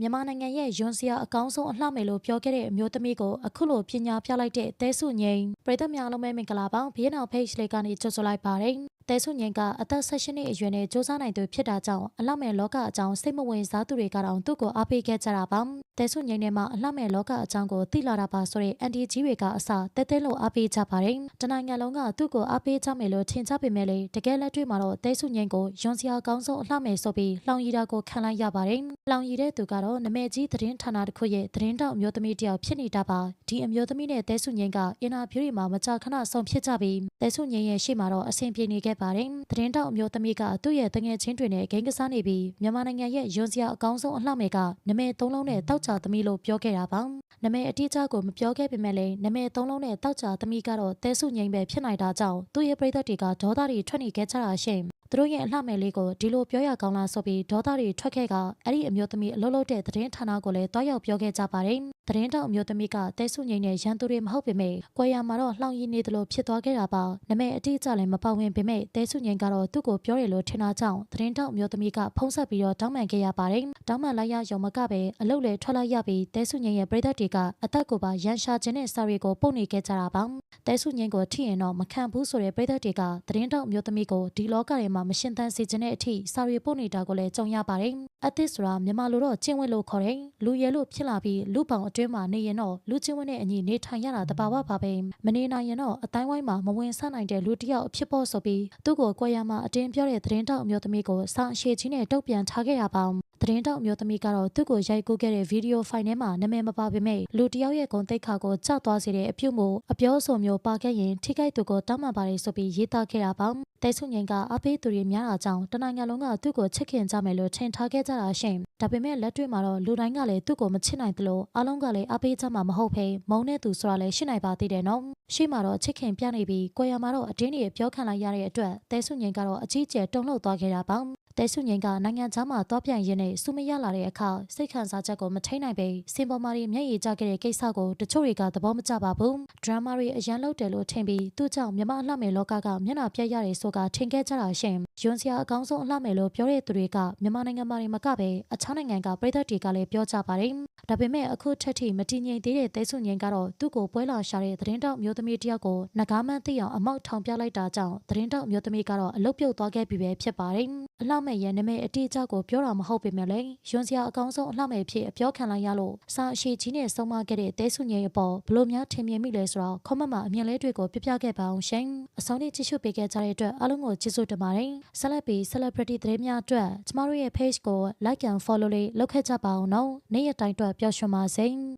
မြန်မာနိုင်ငံရဲ့ယွန်စရာအကောင်းဆုံးအလှမယ်လို့ပြောခဲ့တဲ့အမျိုးသမီးကိုအခုလိုပညာပြလိုက်တဲ့တဲဆုငိမ့်ပြည်သက်များအားလုံးပဲမင်္ဂလာပါဘီယက်နောက် page လေးကနေကြိုဆိုလိုက်ပါတယ်တဲဆုငိမ့်ကအသက်16နှစ်အရွယ်နဲ့စူးစမ်းနိုင်သူဖြစ်တာကြောင့်အလှမယ်လောကအကြောင်းစိတ်မဝင်စားသူတွေကတော့သူ့ကိုအားပေးခဲ့ကြတာပါတဲဆုငိမ့်နဲ့မှအလှမယ်လောကအကြောင်းကိုသိလာတာပါဆိုတဲ့အန်တီကြီးတွေကအစတဲတဲလို့အားပေးကြပါတယ်တနိုင်ငံလုံးကသူ့ကိုအားပေးကြမယ်လို့ထင်ကြပေမဲ့လေတကယ်လက်တွေ့မှာတော့တဲဆုငိမ့်ကိုယွန်စရာအကောင်းဆုံးအလှမယ်ဆိုပြီးလှောင်ရည်တာကိုခံလိုက်ရပါတယ်လှောင်ရည်တဲ့သူကတော့နမဲကြီးသတင်းဌာနတစ်ခုရဲ့သတင်းတောက်အမျိုးသမီးတစ်ယောက်ဖြစ်နေတာပါဒီအမျိုးသမီးနဲ့တဲဆုငိမ့်ကအင်တာဗျူးတွေမှာမကြာခဏဆုံဖြစ်ကြပြီးတဲဆုငိမ့်ရဲ့ရှေ့မှာတော့အဆင်ပြေနေခဲ့ပါတယ်သတင်းတောက်အမျိုးသမီးကသူ့ရဲ့တငယ်ချင်းတွေနဲ့ဂိမ်းကစားနေပြီးမြန်မာနိုင်ငံရဲ့ယွန်စရာအကောင်းဆုံးအလှမယ်ကနမဲသုံးလုံးနဲ့တောက်ချသမီးလို့ပြောခဲ့တာပါနမဲအတိအကျကိုမပြောခဲ့ပေမဲ့လည်းနမဲသုံးလုံးနဲ့တောက်ချသမီးကတော့တဲဆုငိမ့်ပဲဖြစ်နိုင်တာကြောင့်သူ့ရဲ့ပရိသတ်တွေကဒေါသတွေထွက်နေခဲ့ကြတာရှင် သူတို့ရဲ့အလှမယ်လေးကိုဒီလိုပြောရကောင်းလားဆိုပြီးဒေါသတွေထွက်ခဲ့ကအဲ့ဒီအမျိုးသမီးအလုပ်လုပ်တဲ့သတင်းဌာနကိုလည်းတွားရောက်ပြောခဲ့ကြပါတယ်။သတင်းတောက်အမျိုးသမီးကတဲဆုငိမ့်နဲ့ရန်သူတွေမဟုတ်ပေမဲ့ကွယ်ရမှာတော့လှောင်ရည်နေသလိုဖြစ်သွားခဲ့တာပါ။နမဲအတိအကျလည်းမပါဝင်ပေမဲ့တဲဆုငိမ့်ကတော့သူ့ကိုပြောတယ်လို့ထင်တာကြောင့်သတင်းတောက်အမျိုးသမီးကဖုံးဆက်ပြီးတော့တောင်းပန်ခဲ့ရပါတယ်။တောင်းပန်လိုက်ရရုံမကပဲအလုပ်လည်းထွက်လိုက်ရပြီးတဲဆုငိမ့်ရဲ့ပြည်သက်တွေကအသက်ကိုပါရန်ရှာခြင်းနဲ့စာတွေကိုပုတ်နေခဲ့ကြတာပါ။တဲဆုငိမ့်ကိုထိရင်တော့မခံဘူးဆိုတဲ့ပြည်သက်တွေကသတင်းတောက်အမျိုးသမီးကိုဒီလောကထဲမှာမရှင်သန်စေခြင်းတဲ့အထိစာရီပို့နေတာကိုလည်းကြုံရပါတယ်။အသစ်ဆိုတာမြန်မာလိုတော့ကျင့်ဝတ်လို့ခေါ်တယ်။လူရဲလို့ဖြစ်လာပြီးလူပောင်အတွင်းမှာနေရင်တော့လူကျင့်ဝတ်နဲ့အညီနေထိုင်ရတာတဘာဝပါပဲ။မနေနိုင်ရင်တော့အတိုင်းဝိုင်းမှာမဝင်ဆနိုင်တဲ့လူတစ်ယောက်အဖြစ်ပေါ်ဆိုပြီးသူ့ကိုကြွယ်ရမှာအတင်းပြောတဲ့သတင်းတောက်အမျိုးသမီးကိုစာအရှိချင်းနဲ့တုတ်ပြန်ထားခဲ့ရပါသတင်းတောက်အမျိုးသမီးကတော့သူ့ကိုရိုက်ကူးခဲ့တဲ့ဗီဒီယိုဖိုင်ထဲမှာနာမည်မပါပေမဲ့လူတစ်ယောက်ရဲ့ဂုဏ်သိက္ခာကိုကြောက်သွားစေတဲ့အပြုမှုအပြောဆိုမျိုးပါခဲ့ရင်ထိခိုက်သူကိုတောင်းပန်ပါတယ်ဆိုပြီးရေးသားခဲ့တာပါ တဲဆုငိန်ကအပေးသူတွေများတာကြောင့်တနိုင်ငံလုံးကသူ့ကိုချစ်ခင်ကြမယ်လို့ထင်ထားခဲ့ကြတာရှင်ဒါပေမဲ့လက်တွေ့မှာတော့လူတိုင်းကလည်းသူ့ကိုမချစ်နိုင်သလိုအားလုံးကလည်းအပေးကြမှာမဟုတ်ဘဲမုန်းတဲ့သူဆိုတာလည်းရှိနိုင်ပါသေးတယ်နော်ရှေ့မှာတော့ချစ်ခင်ပြနေပြီးကိုရမှာတော့အတင်းတွေပြောခံလိုက်ရတဲ့အတွက်တဲဆုငိန်ကတော့အကြီးကျယ်တုန်လှုပ်သွားခဲ့တာပါတဲဆုငိန်ကနိုင်ငံခြားမှာသွားပြန်ရင်းနဲ့စူမရလာတဲ့အခါစိတ်ခံစားချက်ကိုမထိန်နိုင်ပဲစင်ပေါ်မာရီမျက်ရည်ကျခဲ့တဲ့ကိစ္စကိုတချို့တွေကသဘောမကျပါဘူးဒရမာတွေအရန်လုပ်တယ်လို့ထင်ပြီးသူ့ကြောင့်မြမအလှမယ်လောကကမျက်နှာပြတ်ရတယ်ဆိုကထင်ခဲ့ကြတာရှင်ယွန်စရာအကောင်းဆုံးအလှမယ်လို့ပြောတဲ့သူတွေကမြန်မာနိုင်ငံမှာနေမကပဲအခြားနိုင်ငံကပြည်သက်တွေကလည်းပြောကြပါတယ် ဒါပေမဲ့အခုထက်ထိမတည်ငြိမ်သေးတဲ့တဲဆုငိန်ကတော့သူ့ကိုပွဲလာရှာတဲ့သတင်းတောက်မျိုးသမီးတယောက်ကိုငကားမန်းသိအောင်အမောက်ထောင်ပြလိုက်တာကြောင့်သတင်းတောက်မျိုးသမီးကတော့အလုတ်ပြုတ်သွားခဲ့ပြီပဲဖြစ်ပါတယ်အလှမဲ့ရဲ့နာမည်အတိအကျကိုပြောတာမဟုတ်ပေမဲ့လည်းယွန်စရာအကောင်းဆုံးအလှမဲ့ဖြစ်အပြောခံလိုက်ရလို့စာအရှိကြီးနဲ့ဆုံးမခဲ့တဲ့တဲဆုငိန်အပေါ်ဘလို့များထင်မြင်မိလဲဆိုတော့ခေါမမအမြင်လေးတွေကိုပြပြခဲ့ပါအောင်ရှင်အဆုံးထိကြည့်ရှုပေးခဲ့ကြတဲ့အတွက်အားလုံးကိုကျေးဇူးတင်ပါတယ်ဆက်လက်ပြီး celebrity သတင်းများအတွက်ကျမတို့ရဲ့ page ကို like and follow လေးလုပ်ခဲ့ကြပါအောင်နော်နေ့ရက်တိုင်းအတွက်ပျော်ရွှင်ပါစေ